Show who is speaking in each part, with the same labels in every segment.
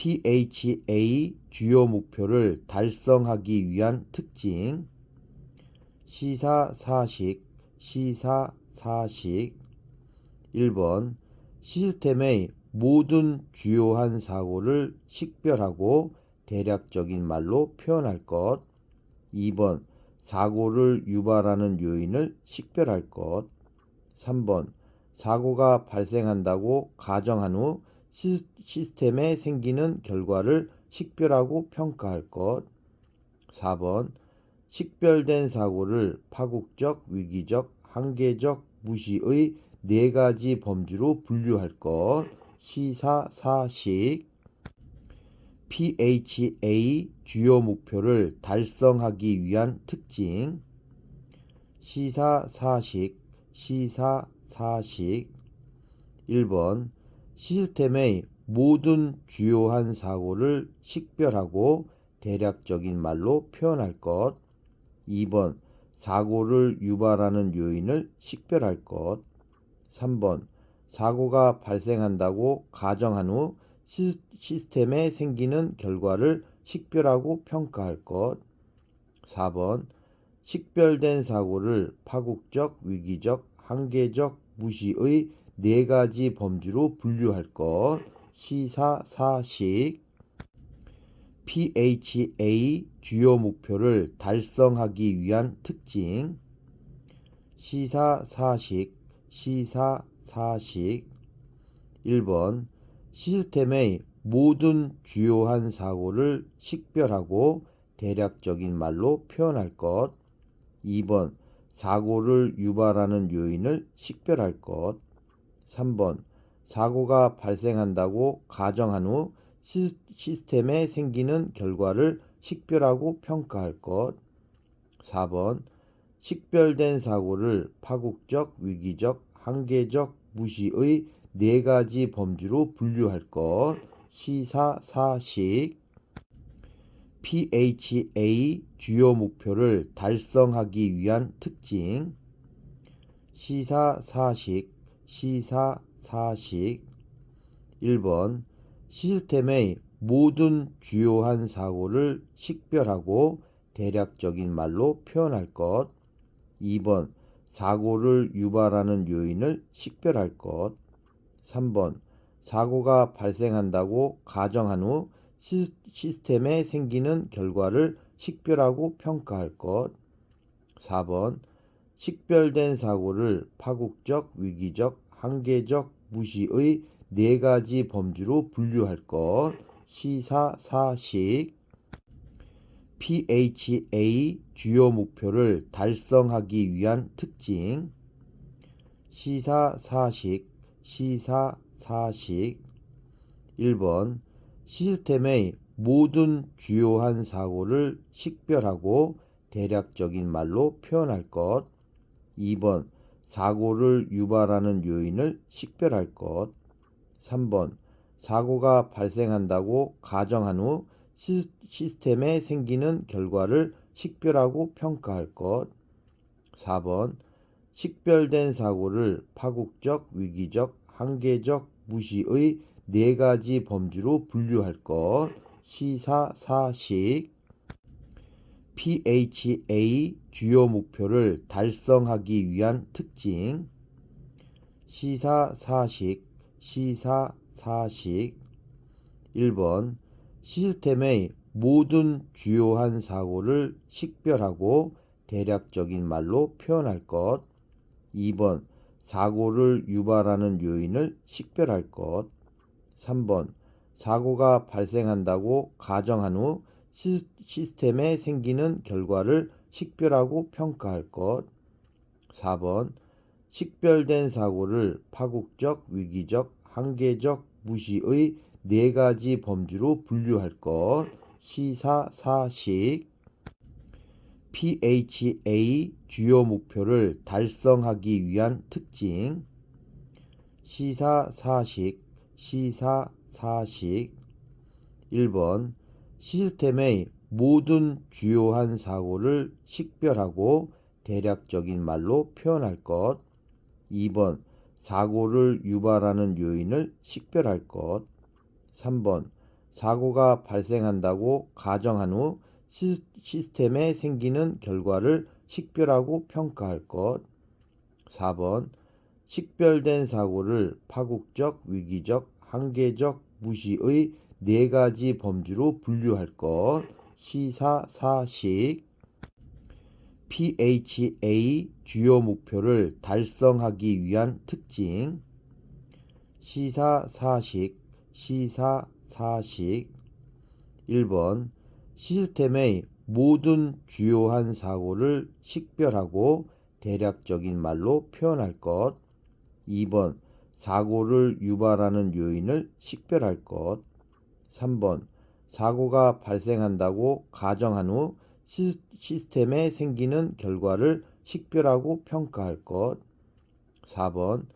Speaker 1: PHA 주요 목표를 달성하기 위한 특징. 시사 사식 시사 사식. 1번 시스템의 모든 주요한 사고를 식별하고 대략적인 말로 표현할 것. 2번 사고를 유발하는 요인을 식별할 것. 3번 사고가 발생한다고 가정한 후 시, 시스템에 생기는 결과를 식별하고 평가할 것. 4번 식별된 사고를 파국적, 위기적, 한계적, 무시의 네 가지 범주로 분류할 것. 시사, 사식. PHA 주요 목표를 달성하기 위한 특징. 시사, 사식, 시사, 사식. 1번 시스템의 모든 주요한 사고를 식별하고 대략적인 말로 표현할 것. 2번 사고를 유발하는 요인을 식별할 것. 3번 사고가 발생한다고 가정한 후 시, 시스템에 생기는 결과를 식별하고 평가할 것. 4번 식별된 사고를 파국적, 위기적, 한계적, 무시의 네 가지 범주로 분류할 것. 시사, 사식. PHA 주요 목표를 달성하기 위한 특징. 시사, 사식. 시사, 사식. 1번 시스템의 모든 주요한 사고를 식별하고 대략적인 말로 표현할 것. 2번 사고를 유발하는 요인을 식별할 것. 3번 사고가 발생한다고 가정한 후 시, 시스템에 생기는 결과를 식별하고 평가할 것. 4번 식별된 사고를 파국적, 위기적, 한계적, 무시의 네 가지 범주로 분류할 것. 시사, 사식. PHA 주요 목표를 달성하기 위한 특징. 시사, 사식. 시사, 사식 1번 시스템의 모든 주요한 사고를 식별하고 대략적인 말로 표현할 것. 2번 사고를 유발하는 요인을 식별할 것. 3번 사고가 발생한다고 가정한 후 시, 시스템에 생기는 결과를 식별하고 평가할 것. 4번 식별된 사고를 파국적, 위기적, 한계적, 무시의 네 가지 범주로 분류할 것. 시사, 사식. PHA 주요 목표를 달성하기 위한 특징. 시사, 사식. 시사, 사식. 1번 시스템의 모든 주요한 사고를 식별하고 대략적인 말로 표현할 것. 2번 사고를 유발하는 요인을 식별할 것. 3번 사고가 발생한다고 가정한 후 시, 시스템에 생기는 결과를 식별하고 평가할 것. 4번 식별된 사고를 파국적, 위기적, 한계적, 무시의 네 가지 범주로 분류할 것. 시사, 사식. PHA 주요 목표를 달성하기 위한 특징. 시사, 사식. 시사, 사식. 1번 시스템의 모든 주요한 사고를 식별하고 대략적인 말로 표현할 것. 2번 사고를 유발하는 요인을 식별할 것. 3번 사고가 발생한다고 가정한 후 시, 시스템에 생기는 결과를 식별하고 평가할 것. 4번 식별된 사고를 파국적, 위기적, 한계적, 무시의 네 가지 범주로 분류할 것. 시사, 사식. PHA 주요 목표를 달성하기 위한 특징. 시사, 사식. 시사, 사식. 1번 시스템의 모든 주요한 사고를 식별하고 대략적인 말로 표현할 것. 2번 사고를 유발하는 요인을 식별할 것. 3번 사고가 발생한다고 가정한 후 시- 시스템에 생기는 결과를 식별하고 평가할 것. 4번 식별된 사고를 파국적, 위기적, 한계적, 무시의 네 가지 범주로 분류할 것. 시사, 사식. PHA 주요 목표를 달성하기 위한 특징. 시사, 사식, 시사, 사식. 1번 시스템의 모든 주요한 사고를 식별하고 대략적인 말로 표현할 것. 2번 사고를 유발하는 요인을 식별할 것. 3번 사고가 발생한다고 가정한 후 시, 시스템에 생기는 결과를 식별하고 평가할 것. 4번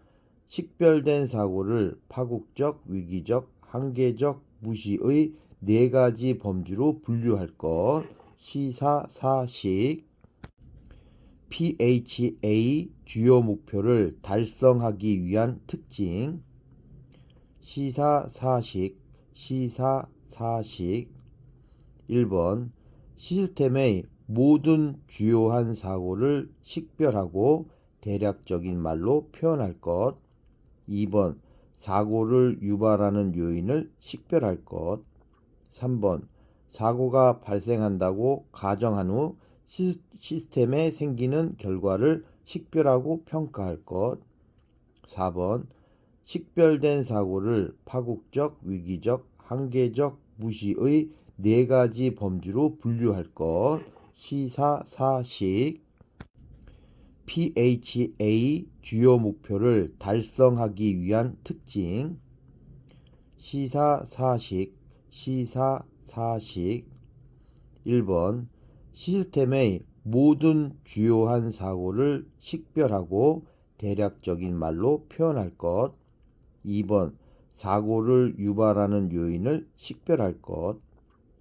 Speaker 1: 식별된 사고를 파국적, 위기적, 한계적, 무시의 네 가지 범주로 분류할 것. 시사, 사식. PHA 주요 목표를 달성하기 위한 특징. 시사, 사식, 시사, 사식. 1번 시스템의 모든 주요한 사고를 식별하고 대략적인 말로 표현할 것. 2번 사고를 유발하는 요인을 식별할 것. 3번 사고가 발생한다고 가정한 후 시, 시스템에 생기는 결과를 식별하고 평가할 것. 4번 식별된 사고를 파국적, 위기적, 한계적, 무시의 네 가지 범주로 분류할 것. 시사, 사식. PHA 주요 목표를 달성하기 위한 특징. 시사, 사식, 시사, 사식. 1번 시스템의 모든 주요한 사고를 식별하고 대략적인 말로 표현할 것. 2번 사고를 유발하는 요인을 식별할 것.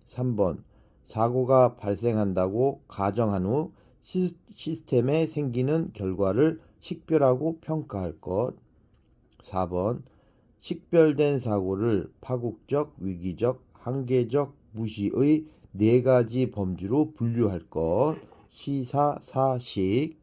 Speaker 1: 3번 사고가 발생한다고 가정한 후 시, 시스템에 생기는 결과를 식별하고 평가할 것. 4번 식별된 사고를 파국적, 위기적, 한계적, 무시의 네 가지 범주로 분류할 것. 시사, 사식.